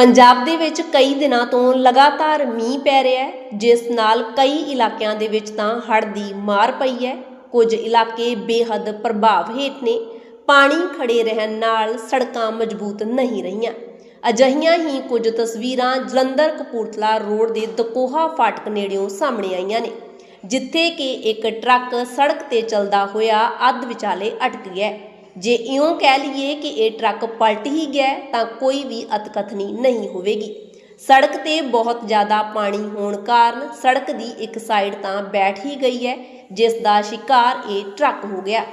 ਪੰਜਾਬ ਦੇ ਵਿੱਚ ਕਈ ਦਿਨਾਂ ਤੋਂ ਲਗਾਤਾਰ ਮੀਂਹ ਪੈ ਰਿਹਾ ਹੈ, ਜਿਸ ਨਾਲ ਕਈ ਇਲਾਕਿਆਂ ਦੇ ਵਿੱਚ ਤਾਂ ਹੜ੍ਹ ਦੀ ਮਾਰ ਪਈ ਹੈ। ਕੁਝ ਇਲਾਕੇ ਬੇਹੱਦ ਪ੍ਰਭਾਵ ਹੇਠ ਨੇ। ਪਾਣੀ ਖੜੇ ਰਹਿਣ ਨਾਲ ਸੜਕਾਂ ਮਜ਼ਬੂਤ ਨਹੀਂ ਰਹੀਆਂ। ਅਜਿਹੀਆਂ ਹੀ ਕੁਝ ਤਸਵੀਰਾਂ ਜਲੰਧਰ ਕਪੂਰਥਲਾ ਰੋਡ ਦੇ ਦਕੋਹਾ ਫਾਟਕ ਨੇੜਿਓਂ ਸਾਹਮਣੇ ਆਈਆਂ ਨੇ, ਜਿੱਥੇ ਕਿ ਇੱਕ ਟਰੱਕ ਸੜਕ ਤੇ ਚੱਲਦਾ ਹੋਇਆ ਅੱਧ ਵਿਚਾਲੇ ਅਟਕ ਗਿਆ ਜੇ ਇਉਂ ਕਹਿ ਲਈਏ ਕਿ ਇਹ ਟਰੱਕ ਪਲਟ ਹੀ ਗਿਆ ਤਾਂ ਕੋਈ ਵੀ ਅਤਕਥਨੀ ਨਹੀਂ ਹੋਵੇਗੀ। ਸੜਕ ਤੇ ਬਹੁਤ ਜ਼ਿਆਦਾ ਪਾਣੀ ਹੋਣ ਕਾਰਨ ਸੜਕ ਦੀ ਇੱਕ ਸਾਈਡ ਤਾਂ ਬੈਠ ਹੀ ਗਈ ਹੈ, ਜਿਸ ਦਾ ਸ਼ਿਕਾਰ ਇਹ ਟਰੱਕ ਹੋ ਗਿਆ।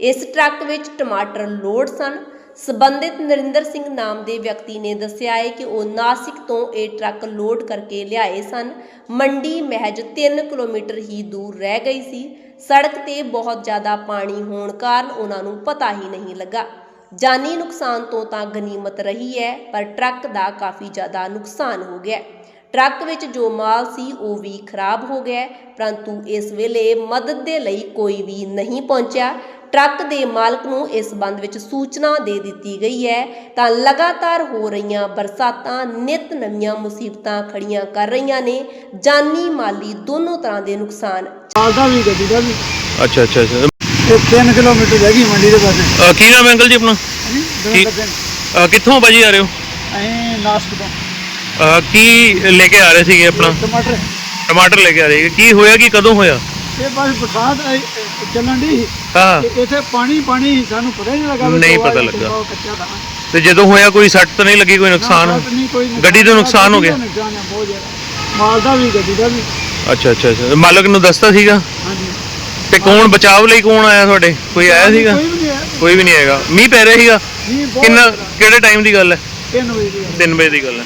ਇਸ ਟਰੱਕ ਵਿੱਚ ਟਮਾਟਰ ਲੋਡ ਸਨ। ਸਬੰਧਿਤ ਨਰਿੰਦਰ ਸਿੰਘ ਨਾਮ ਦੇ ਵਿਅਕਤੀ ਨੇ ਦੱਸਿਆ ਹੈ ਕਿ ਉਹ ਨਾਸਿਕ ਤੋਂ ਇਹ ਟਰੱਕ ਲੋਡ ਕਰਕੇ ਲਿਆਏ ਸਨ। ਮੰਡੀ ਮਹਿਜ 3 ਕਿਲੋਮੀਟਰ ਹੀ ਦੂਰ ਰਹਿ ਗਈ ਸੀ। ਸੜਕ ਤੇ ਬਹੁਤ ਜ਼ਿਆਦਾ ਪਾਣੀ ਹੋਣ ਕਾਰਨ ਉਹਨਾਂ ਨੂੰ ਪਤਾ ਹੀ ਨਹੀਂ ਲੱਗਾ। ਜਾਨੀ ਨੁਕਸਾਨ ਤੋਂ ਤਾਂ ਗਨੀਮਤ ਰਹੀ ਹੈ, ਪਰ ਟਰੱਕ ਦਾ ਕਾਫੀ ਜ਼ਿਆਦਾ ਨੁਕਸਾਨ ਹੋ ਗਿਆ। ਟਰੱਕ ਵਿੱਚ ਜੋ ਮਾਲ ਸੀ, ਉਹ ਵੀ ਖਰਾਬ ਹੋ ਗਿਆ, ਪਰੰਤੂ ਇਸ ਵੇਲੇ ਮਦਦ ਦੇ ਲਈ ਕੋਈ ਵੀ ਨਹੀਂ ਪਹੁੰਚਿਆ। ਟਰੱਕ ਦੇ ਮਾਲਕ ਨੂੰ ਇਸ ਸੰਬੰਧ ਵਿੱਚ ਸੂਚਨਾ ਦੇ ਦਿੱਤੀ ਗਈ ਹੈ। ਤਾਂ ਲਗਾਤਾਰ ਹੋ ਰਹੀਆਂ ਬਰਸਾਤਾਂ ਨਿਤ ਨਵੀਆਂ ਮੁਸੀਬਤਾਂ ਖੜੀਆਂ ਕਰ ਰਹੀਆਂ ਨੇ। ਜਾਨੀ ਮਾਲੀ ਦੋਨੋਂ ਤਰ੍ਹਾਂ ਦੇ ਨੁਕਸਾਨ। ਮਾਲ ਦਾ ਵੀ ਗੱਡੀ ਦਾ ਵੀ। ਅੱਛਾ ਅੱਛਾ ਅੱਛਾ। ਇਹ 3 ਕਿਲੋਮੀਟਰ ਰਹਿ ਗਈ ਮੰਡੀ ਦੇ ਪਾਸੇ ਅਹ ਕੀ ਨਾਮ ਹੈ ਅੰਕਲ ਜੀ ਆਪਣਾ? ਹਾਂਜੀ ਕੀ- ਦਵਿੰਦਰ ਸਿੰਘ ਅਹ ਕਿੱਥੋਂ ਭਾਜੀ ਆ ਰਹੇ ਹੋ? ਅਸੀਂ ਨਾਸਕ ਤੋਂ। ਅਹ ਕੀ ਲੈ ਕੇ ਆ ਰਹੇ ਸੀਗੇ ਆਪਣਾ? ਟਮਾਟਰ। ਟਮਾਟਰ ਲੈ ਕੇ ਆ ਰਹੇ ਸੀਗੇ। ਕੀ ਹੋਇਆ ਕੀ ਕਦੋਂ ਹੋਇਆ? ਇਹ ਬਸ ਬਰਸਾਤ ਆਈ- ਚੱਲਣ ਦੀ ਹਾਂ। ਇੱਥੇ ਪਾਣੀ ਪਾਣੀ ਸੀ, ਸਾਨੂੰ ਪਤਾ ਹੀ ਨਹੀਂ ਲੱਗਾ ਵੀ ਨਹੀਂ ਪਤਾ ਲੱਗਾ। ਟੋਆ ਕੱਚਾ ਦਾ ਤੇ ਜਦੋਂ ਹੋਇਆ ਕੋਈ ਸੱਟ ਤਾਂ ਨਹੀਂ ਲੱਗੀ ਕੋਈ ਨੁਕਸਾਨ ਨਹੀਂ ਕੋਈ। ਗੱਡੀ ਦਾ ਨੁਕਸਾਨ ਹੋ ਗਿਆ? ਗੱਡੀ ਦਾ ਨੁਕਸਾਨ ਹੈ ਬਹੁਤ ਜ਼ਿਆਦਾ। ਮਾਲ ਦਾ ਵੀ ਗੱਡੀ ਦਾ ਵੀ। ਅੱਛਾ ਅੱਛਾ ਅੱਛਾ। ਮਾਲਕ ਨੂੰ ਦੱਸਤਾ ਸੀਗਾ? ਹਾਂਜੀ। ਤੇ ਕੌਣ ਬਚਾਵ ਲਈ ਕੌਣ ਆਇਆ ਤੁਹਾਡੇ? ਕੋਈ ਆਇਆ ਸੀਗਾ? ਕੋਈ ਵੀ ਨਹੀਂ ਆਇਆ। ਕੋਈ ਵੀ ਨਹੀਂ ਆਏਗਾ ਮੀਂਹ ਪੈ ਰਿਹਾ ਸੀਗਾ? ਬਹੁਤ ਕਿੰਨਾ ਕਿਹੜੇ ਟਾਈਮ ਦੀ ਗੱਲ ਹੈ? ਤਿੰਨ ਵਜੇ ਦੀ ਗੱਲ। 3 ਵਜੇ ਦੀ ਗੱਲ ਹੈ।